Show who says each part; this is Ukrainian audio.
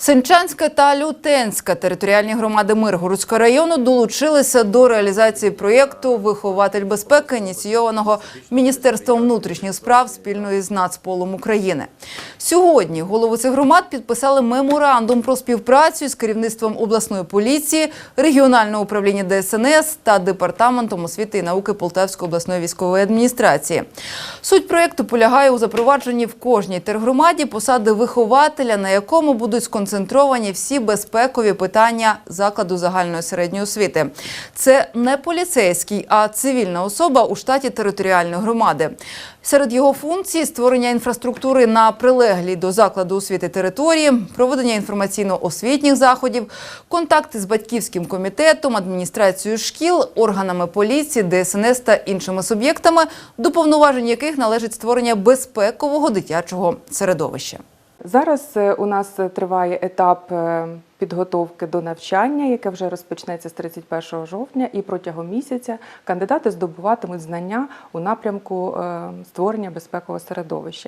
Speaker 1: Сенчанська та Лютенська територіальні громади Миргородського району долучилися до реалізації проєкту Вихователь безпеки, ініційованого Міністерством внутрішніх справ спільно із Нацполом України. Сьогодні голови цих громад підписали меморандум про співпрацю з керівництвом обласної поліції, регіонального управління ДСНС та департаментом освіти і науки Полтавської обласної військової адміністрації. Суть проєкту полягає у запровадженні в кожній тергромаді посади вихователя, на якому будуть сконцентровані всі безпекові питання закладу загальної середньої освіти. Це не поліцейський, а цивільна особа у штаті територіальної громади. Серед його функцій створення інфраструктури на прилеглій до закладу освіти території, проведення інформаційно-освітніх заходів, контакти з батьківським комітетом, адміністрацією шкіл, органами поліції, ДСНС та іншими суб'єктами, до повноважень яких належить створення безпекового дитячого середовища.
Speaker 2: Зараз е, у нас триває етап е, підготовки до навчання, яке вже розпочнеться з 31 жовтня, і протягом місяця кандидати здобуватимуть знання у напрямку е, створення безпекового середовища.